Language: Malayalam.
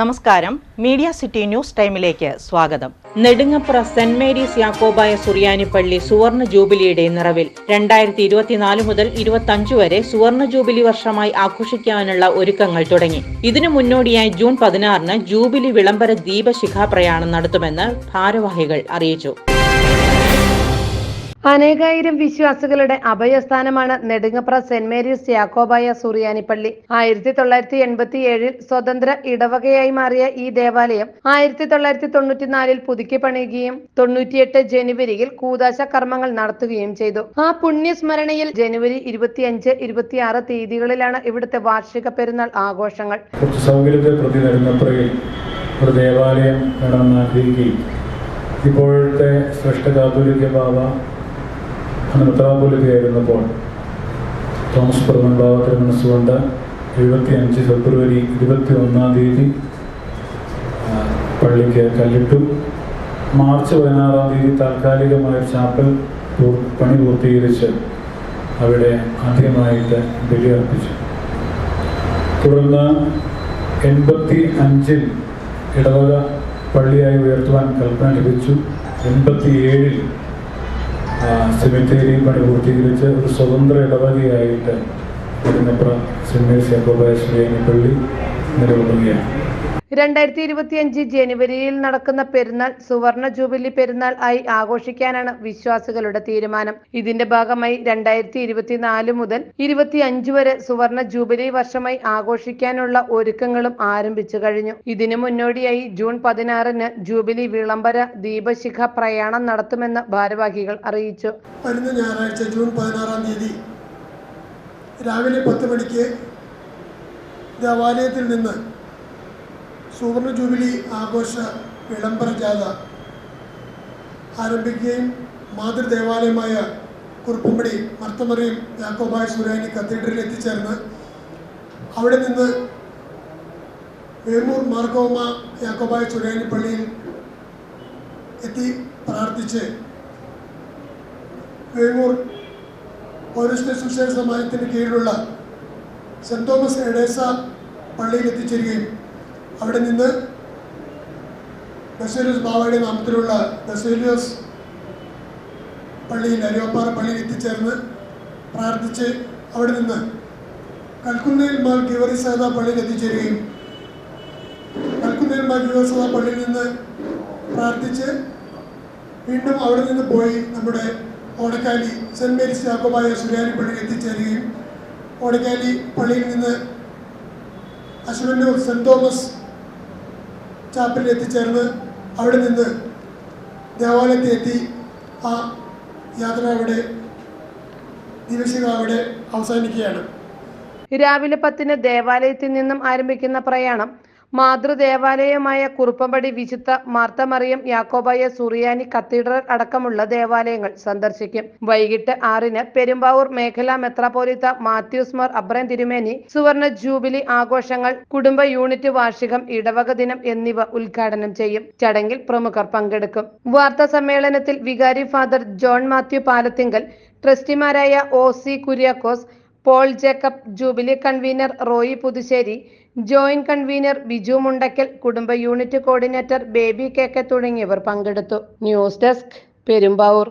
നമസ്കാരം. മീഡിയ സിറ്റി ന്യൂസ് ടൈമിലേക്ക് സ്വാഗതം. നെടുങ്ങപ്പുറ സെന്റ് മേരീസ് യാക്കോബായ സുറിയാനി പള്ളി സുവർണ ജൂബിലിയുടെ നിറവിൽ രണ്ടായിരത്തി ഇരുപത്തിനാല് മുതൽ ഇരുപത്തി വരെ സുവർണ ജൂബിലി വർഷമായി ആഘോഷിക്കാനുള്ള ഒരുക്കങ്ങൾ തുടങ്ങി. ഇതിനു മുന്നോടിയായി ജൂൺ പതിനാറിന് ജൂബിലി വിളംബര ദീപശിഖാ പ്രയാണം നടത്തുമെന്ന് ഭാരവാഹികൾ അറിയിച്ചു. അനേകായിരം വിശ്വാസികളുടെ അഭയസ്ഥാനമാണ് നെടുങ്ങപ്ര സെന്റ് മേരീസ് യാക്കോബായ സുറിയാനിപ്പള്ളി. ആയിരത്തി തൊള്ളായിരത്തി എൺപത്തി ഏഴിൽ സ്വതന്ത്ര ഇടവകയായി മാറിയ ഈ ദേവാലയം ആയിരത്തി തൊള്ളായിരത്തി തൊണ്ണൂറ്റിനാലിൽ പുതുക്കി പണിയുകയും തൊണ്ണൂറ്റിയെട്ട് ജനുവരിയിൽ കൂതാശ കർമ്മങ്ങൾ നടത്തുകയും ചെയ്തു. ആ പുണ്യസ്മരണയിൽ ജനുവരി ഇരുപത്തിയഞ്ച് ഇരുപത്തിയാറ് തീയതികളിലാണ് ഇവിടുത്തെ വാർഷിക പെരുന്നാൾ ആഘോഷങ്ങൾ. ഇപ്പോഴത്തെ ശ്രേഷ്ഠ കാതോലിക്ക ബാബ അന്ന് മെത്രാപൊലിത്തയായിരുന്നപ്പോൾ തോമസ് പ്രഥമൻ ബാബത്തിന് മനസ്സുകൊണ്ട് എഴുപത്തി അഞ്ച് ഫെബ്രുവരി ഇരുപത്തി ഒന്നാം തീയതി പള്ളിക്ക് കല്ലിട്ടു. മാർച്ച് പതിനാറാം തീയതി താൽക്കാലികമായ ചാപ്പൽ പണി പൂർത്തീകരിച്ച് അവിടെ ആദ്യമായിട്ട് ബലിയർപ്പിച്ചു തുടർന്ന് എൺപത്തി അഞ്ചിൽ ഇടവക പള്ളിയായി ഉയർത്തുവാൻ കൽപ്പന ലഭിച്ചു. എൺപത്തി ഏഴിൽ പണിപൂർത്തീകരിച്ച് പണി പൂർത്തീകരിച്ച് ഒരു സ്വതന്ത്ര ഇടവകയായിട്ട് നെടുങ്ങപ്പുറ സെന്റ് മേരീസ് യാക്കോബായ പള്ളി നിലകൊള്ളുകയാണ്. രണ്ടായിരത്തി ഇരുപത്തിയഞ്ച് ജനുവരിയിൽ നടക്കുന്ന പെരുന്നാൾ സുവർണ ജൂബിലി പെരുന്നാൾ ആയി ആഘോഷിക്കാനാണ് വിശ്വാസികളുടെ തീരുമാനം. ഇതിന്റെ ഭാഗമായി രണ്ടായിരത്തി ഇരുപത്തിനാല് മുതൽ ഇരുപത്തിയഞ്ച് വരെ സുവർണ ജൂബിലി വർഷമായി ആഘോഷിക്കാനുള്ള ഒരുക്കങ്ങളും ആരംഭിച്ചു കഴിഞ്ഞു. ഇതിനു മുന്നോടിയായി ജൂൺ പതിനാറിന് ജൂബിലി വിളംബര ദീപശിഖ പ്രയാണം നടത്തുമെന്ന് ഭാരവാഹികൾ അറിയിച്ചു. ഞായറാഴ്ച ജൂൺ പതിനാറാം തീയതി രാവിലെ പത്ത് മണിക്ക് ദേവാലയത്തിൽ നിന്ന് സുവർണ ജൂബിലി ആഘോഷ വിളംബര ജാഥ ആരംഭിക്കുകയും മാതൃദേവാലയമായ കുറുപ്പുംപടി മർത്തമറിയും യാക്കോബായ സുരാനി കത്തീഡ്രലിൽ എത്തിച്ചേർന്ന് അവിടെ നിന്ന് വേമൂർ മാർഗോമ യാക്കോബായ സുരാനി പള്ളിയിൽ എത്തി പ്രാർത്ഥിച്ച് വേമൂർ പൗരസ്ത്യ സുശേഷ സമാജത്തിന് കീഴിലുള്ള സെന്റ് തോമസ് എഡേസ പള്ളിയിൽ എത്തിച്ചേരുകയും അവിടെ നിന്ന് ബസേലിയോസ് ബാവയുടെ നാമത്തിലുള്ള ബസേലിയോസ് പള്ളിയിൽ അരിവപ്പാറ പള്ളിയിൽ എത്തിച്ചേർന്ന് പ്രാർത്ഥിച്ച് അവിടെ നിന്ന് കൽക്കുന്നേൽ മാൽ ഗിവറി സേത പള്ളിയിൽ എത്തിച്ചേരുകയും കൽക്കുന്നേൽ മാൽ ഗിവറി സേത പള്ളിയിൽ നിന്ന് പ്രാർത്ഥിച്ച് വീണ്ടും അവിടെ നിന്ന് പോയി നമ്മുടെ ഓടക്കാലി സെന്റ് മേരീസ് ചാക്കോബായ സുരാനി പള്ളിയിൽ എത്തിച്ചേരുകയും ഓടക്കാലി പള്ളിയിൽ നിന്ന് അശ്വന്നൂർ സെന്റ് തോമസ് ചാപ്പലിൽ എത്തിച്ചേർന്ന് അവിടെ നിന്ന് ദേവാലയത്തിൽ എത്തി. ആ യാത്ര അവിടെ ദിവസങ്ങൾ അവിടെ അവസാനിക്കുകയാണ്. രാവിലെ പത്തിന് ദേവാലയത്തിൽ നിന്നും ആരംഭിക്കുന്ന പ്രയാണം മാതൃദേവാലയമായ കുറുപ്പമ്പടി വിശുദ്ധ മാർത്തമറിയം യാക്കോബായ സുറിയാനി കത്തീഡ്രൽ അടക്കമുള്ള ദേവാലയങ്ങൾ സന്ദർശിക്കും. വൈകിട്ട് ആറിന് പെരുമ്പാവൂർ മേഖലാ മെത്രാപോലിത്ത മാത്യൂസ് മാർ അബ്രൻ തിരുമേനി സുവർണ ജൂബിലി ആഘോഷങ്ങൾ കുടുംബ യൂണിറ്റ് വാർഷികം ഇടവക ദിനം എന്നിവ ഉദ്ഘാടനം ചെയ്യും. ചടങ്ങിൽ പ്രമുഖർ പങ്കെടുക്കും. വാർത്താ സമ്മേളനത്തിൽ വികാരി father John Mathew Palathingal ട്രസ്റ്റിമാരായ O C Kuriakose Paul Jacob jubilee convener Roy Puthussery joint convener Biju Mundackal കുടുംബ unit coordinator Baby K K തുടങ്ങിയവർ പങ്കെടുത്തു. News desk Perumbavoor.